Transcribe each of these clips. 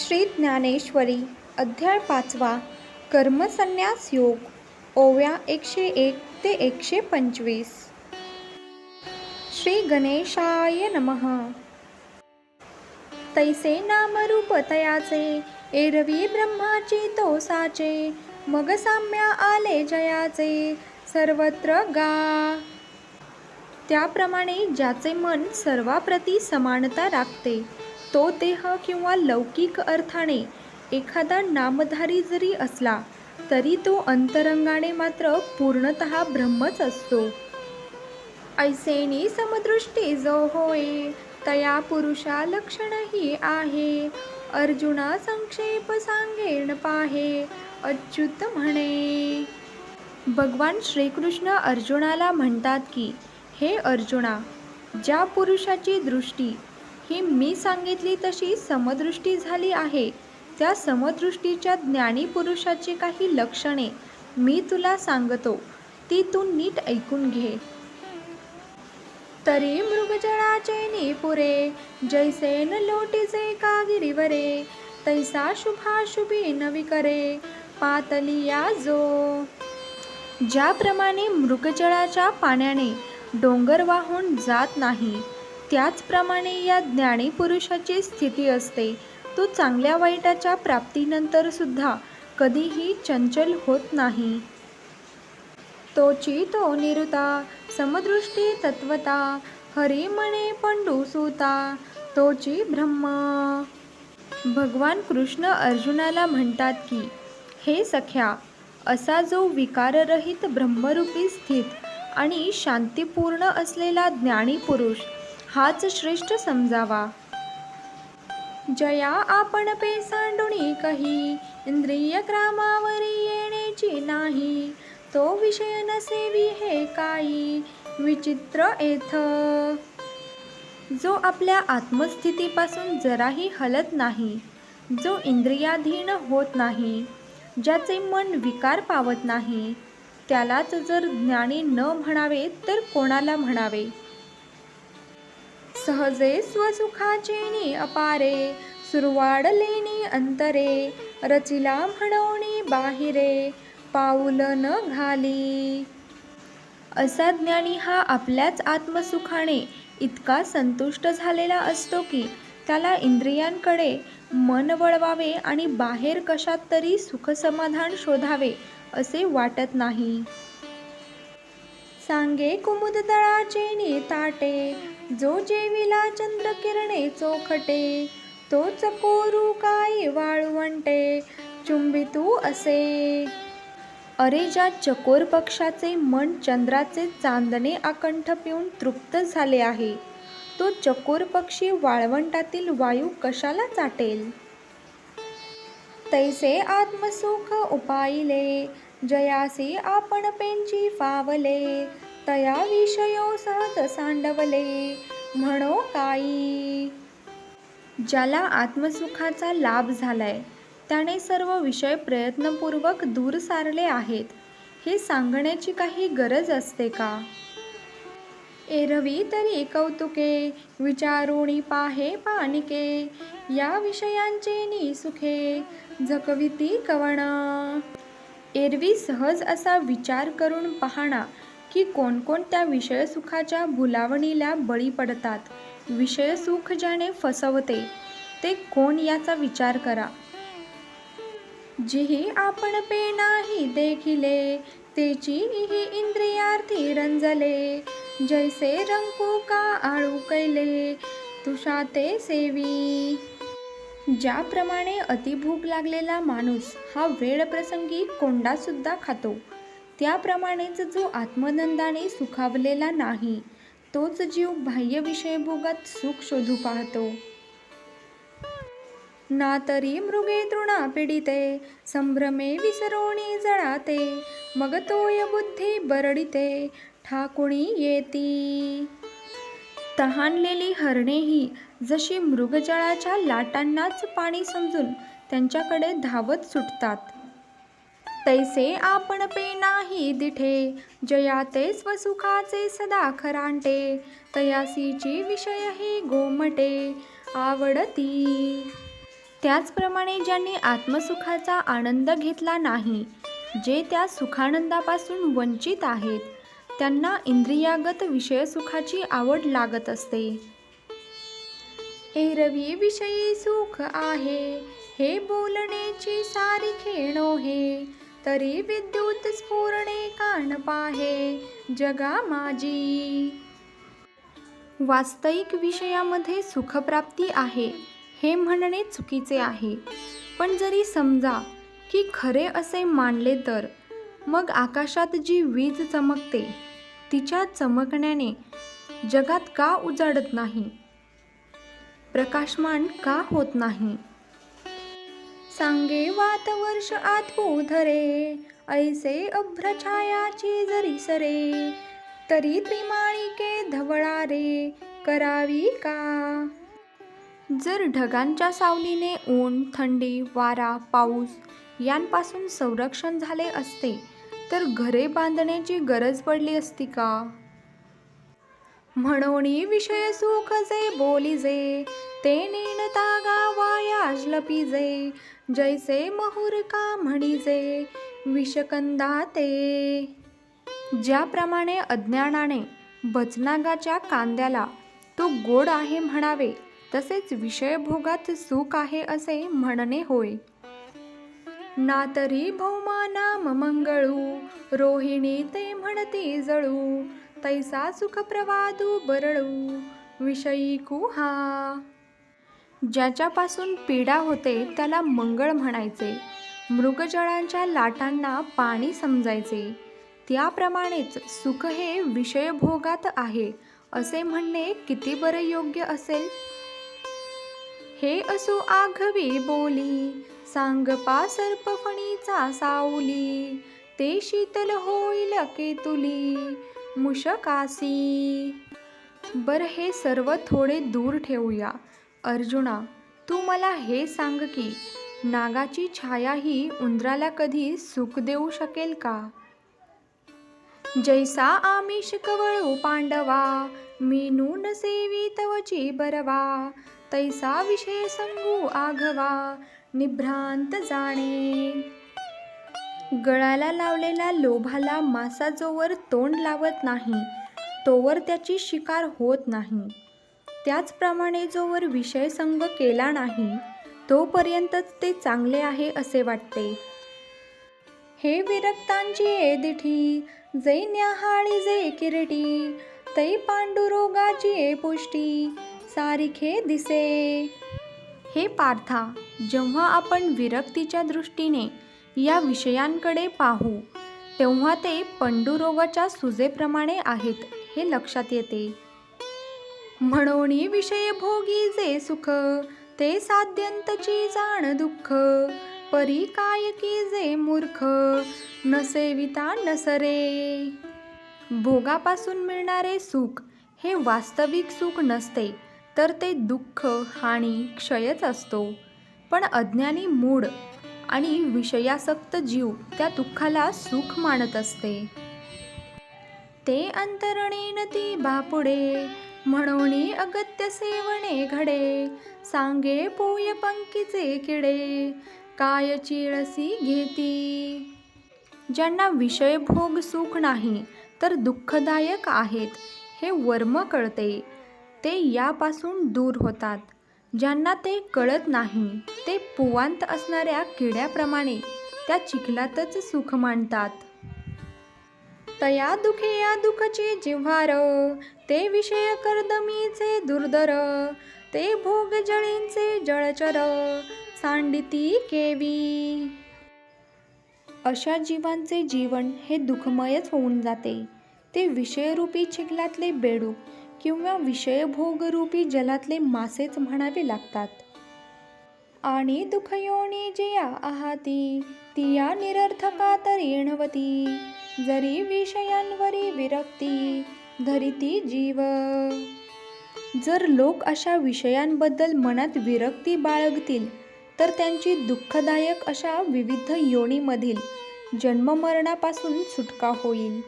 श्री ज्ञानेश्वरी अध्याय पाचवा कर्मसन्यास योग ओव्या एकशे एक ते एकशे पंचवीस. श्री गणेशाय नमः. तैसे नामरूप तयाचे एरवी ब्रह्माची तो साचे मग साम्या आले जयाचे सर्वत्र गा. त्याप्रमाणे ज्याचे मन सर्वाप्रती समानता राखते तो देह किंवा लौकिक अर्थाने एखादा नामधारी जरी असला तरी तो अंतरंगाने मात्र पूर्णत ब्रह्मच असतो. ऐसेनी समदृष्टी जो होय तया पुरुषा लक्षणही आहे. अर्जुना संक्षेप सांगेन पाहे अच्युत म्हणे. भगवान श्रीकृष्ण अर्जुनाला म्हणतात की हे अर्जुना ज्या पुरुषाची दृष्टी ही मी सांगितली तशी समदृष्टी झाली आहे. त्या समदृष्टीच्या ज्ञानी पुरुषाची काही लक्षणे मी तुला सांगतो. ती तू नीट ऐकून घे. तरी मृगजळाचे निपुरे जैसेन लोटीचे कागिरीवरे तैसा शुभाशुभी नवी करे पातलिया जो. ज्याप्रमाणे मृगजळाच्या पाण्याने डोंगर वाहून जात नाही त्याचप्रमाणे या ज्ञानीपुरुषाची स्थिती असते. तो चांगल्या वाईटाच्या प्राप्तीनंतर सुद्धा कधीही चंचल होत नाही. तोची तो निरुता समदृष्टी तत्वता हरी म्हणे पंडू सुता तोची ब्रह्म. भगवान कृष्ण अर्जुनाला म्हणतात की हे सख्या असा जो विकाररहित ब्रह्मरूपी स्थित आणि शांतीपूर्ण असलेला ज्ञानी पुरुष हाच श्रेष्ठ समजावा. जया आपण पेसांडुणी कही इंद्रिय क्रामावरी येण्याची नाही. तो विषय नसेवी हे काही विचित्र एथ. जो आपल्या आत्मस्थितीपासून जराही हलत नाही जो इंद्रियाधीन होत नाही ज्याचे मन विकार पावत नाही त्यालाच जर ज्ञानी न म्हणावे तर कोणाला म्हणावे? सहजे स्वसुखाचेनी अपारे सुरवाडलेनी अंतरे रचिला म्हणवणी बाहिरे पाऊल न घाली. असा ज्ञानी हा आपल्याच आत्मसुखाने इतका संतुष्ट झालेला असतो की त्याला इंद्रियांकडे मन वळवावे आणि बाहेर कशात तरी सुखसमाधान शोधावे असे वाटत नाही. सांगे कुमुद दळाचे ताटे जो जेविला चंद्रकिरणे चोखटे तो चकोरू काय वाळवंटे चुंबितू असे. अरे ज्या चकोर पक्षाचे मन चंद्राचे चांदणे आकंठ पिऊन तृप्त झाले आहे तो चकोर पक्षी वाळवंटातील वायू कशाला चाटेल? तैसे आत्मसुख उपायले जयासी आपण पेंची फावले तया विषयो सहज सांडवले म्हणो काई. ज्याला आत्मसुखाचा लाभ झालाय त्याने सर्व विषय प्रयत्नपूर्वक दूर सारले आहेत. हे सांगण्याची काही गरज असते का? एरवी तरी कौतुके विचारुणी पाहे पानिके या विषयांचे नि सुखे झकविती कवण. एरवी सहज असा विचार करून पाहणा की कोणकोणत्या विषयसुखाच्या भुलावणीला बळी पडतात. विषयसुख ज्याने फसवते ते कोण याचा विचार करा? जिही आपण पे नाही देखिले तेची ही इंद्रियार्थी रंजले. जैसे रंकू का आळू कैले तुषाते सेवी. ज्याप्रमाणे अतिभूक लागलेला माणूस हा वेळ प्रसंगी कोंडासुद्धा खातो. त्याप्रमाणेच जो आत्मनंदाने सुखावलेला नाही तोच जीव बाह्य विषयभोगात सुख शोधू पाहतो. ना तरी मृगे तृणा पीडिते संभ्रमे विसरोणी जळाते मग तोय बुद्धी बरडिते ठाकुणी येती. तहानलेली हरणेही जशी मृगजळाच्या लाटांनाच पाणी समजून त्यांच्याकडे धावत सुटतात. तैसे आपण पे नाही दिठे जयाते स्वसुखाचे सदा खरांटे तयासीची विषय हे गोमटे आवडती. त्याचप्रमाणे ज्यांनी आत्मसुखाचा आनंद घेतला नाही जे त्या सुखानंदापासून वंचित आहेत त्यांना इंद्रियागत विषयसुखाची आवड लागत असते. एरवी विषयी सुख आहे. हे बोलण्याची सारी खेणो हे तरी विद्युत स्फुरणे कान पाहे. जगा माझी वास्तविक विषयामध्ये सुखप्राप्ती आहे हे म्हणणे चुकीचे आहे. पण जरी समजा की खरे असे मानले तर मग आकाशात जी वीज चमकते तिच्या चमकण्याने जगात का उजाडत नाही? प्रकाशमान का होत नाही? सांगे वात वर्ष आतू धरे ऐसे अभ्रछायाची जरी सरे तरी त्रिमाणिके धवळारे करावी का? जर ढगांच्या सावलीने ऊन थंडी वारा पाऊस यांपासून संरक्षण झाले असते तर घरे बांधण्याची गरज पडली असती का? म्हणोनी विषय सुख जे बोलिजे ते नेणता गावायाज लपिजे जैसे महुर का म्हणिजे विषकंदा ते ज्याप्रमाणे अज्ञानाने बचनागाच्या कांद्याला तो गोड आहे म्हणावे तसेच विषयभोगात सुख आहे असे म्हणणे होय. ना तरी भौमा मंगळू रोहिणी ते म्हणती जळू तैसा सुखप्रवादू बरळू विषयी कुहा ज्याच्यापासून पीडा होते त्याला मंगळ म्हणायचे. मृगजळांच्या लाटांना पाणी समजायचे. त्याप्रमाणेच सुख हे विषयभोगात आहे असे म्हणणे किती बरे योग्य असेल? हे असो आघवी बोली सांगपा सर्पफणीचा सावली ते शीतल होईल केतुली मुशकासी बर हे सर्व थोडे दूर ठेवूया. अर्जुना तू मला हे सांग की नागाची छाया ही उंदराला कधी सुख देऊ शकेल का? जैसा आमिष कवळू पांडवा मी नून सेवी तवची बरवा तैसा विषय संगू आघवा निभ्रांत जाणे. गळाला लावलेला लोभाला मासा जोवर तोंड लावत नाही. तोवर त्याची शिकार होत नाही. त्याचप्रमाणे जोवर विषय संग केला नाही तोपर्यंतच ते चांगले आहे असे वाटते. हे विरक्तांची ए दिठी जै न्याहाळी जे किरटी तै पांडुरोगाची ए पुष्टी सारिखे दिसे. हे पार्था जेव्हा आपण विरक्तीच्या दृष्टीने या विषयांकडे पाहू. तेव्हा ते पंडुरोगाच्या सुजेप्रमाणे आहेत हे लक्षात येते. म्हणून विषय भोगी जे सुख ते साध्यंतची जाण दुःख. परी काय की जे मूर्ख नसेविता नसरे भोगापासून मिळणारे सुख हे वास्तविक सुख नसते तर ते दुःख हानी क्षयच असतो. पण अज्ञानी मूढ आणि विषयासक्त जीव त्या दुःखाला सुख मानत असते. ते अंतरणेन ती बापुडे म्हणून अगत्य सेवणे घडे. सांगे पोय पंकीचे किडे काय चिळसी घेती? ज्यांना विषयभोग सुख नाही तर दुःखदायक आहेत हे वर्म कळते. ते यापासून दूर होतात. ज्यांना ते कळत नाही ते पुवांत असणाऱ्या किड्याप्रमाणे त्या चिखलातच सुख मानतात तया दुखे या दुःखचे जिव्हार ते विषय कर्दमीचे दुर्धर ते भोग जळींचे जळचर सांडिती केवी. अशा जीवांचे जीवन हे दुःखमयच होऊन जाते. ते विषयरूपी चिखलातले बेडूक किंवा विषयभोगरूपी जलातले मासेच म्हणावे लागतात. आणि दुःखयोनी जिया आहाती तिया निरर्थका तरीणवती. जरी विषयांवरी विरक्ती धरिती जीव. जर लोक अशा विषयांबद्दल मनात विरक्ती बाळगतील तर त्यांची दुःखदायक अशा विविध योनीमधील जन्ममरणापासून सुटका होईल.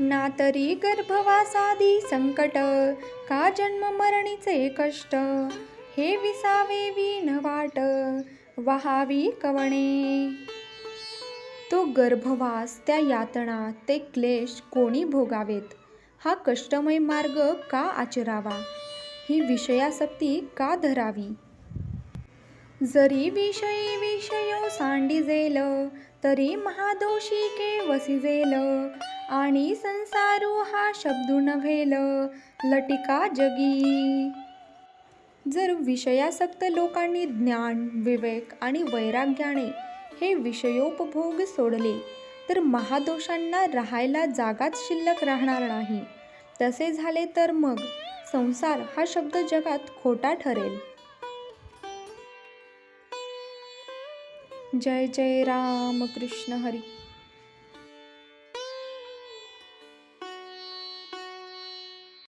ना तरी गर्भवासादी संकट का जन्म मरणीचे कष्ट? हे विसावे विन वाट वहावी कवणे. तो गर्भवास त्या यातना ते क्लेश कोणी भोगावेत? हा कष्टमय मार्ग का आचरावा? ही विषयासक्ती का धरावी? जरी विषयी विषयो सांडिजेल तरी महादोषी के वसिजेल आणि संसारू हा शब्दू नव्हेल लटिका जगी. जर विषयासक्त लोकांनी ज्ञान विवेक आणि वैराग्याने हे विषयोपभोग सोडले तर महादोषांना राहायला जागाच शिल्लक राहणार नाही. तसे झाले तर मग संसार हा शब्द जगात खोटा ठरेल. जय जय राम कृष्ण हरी.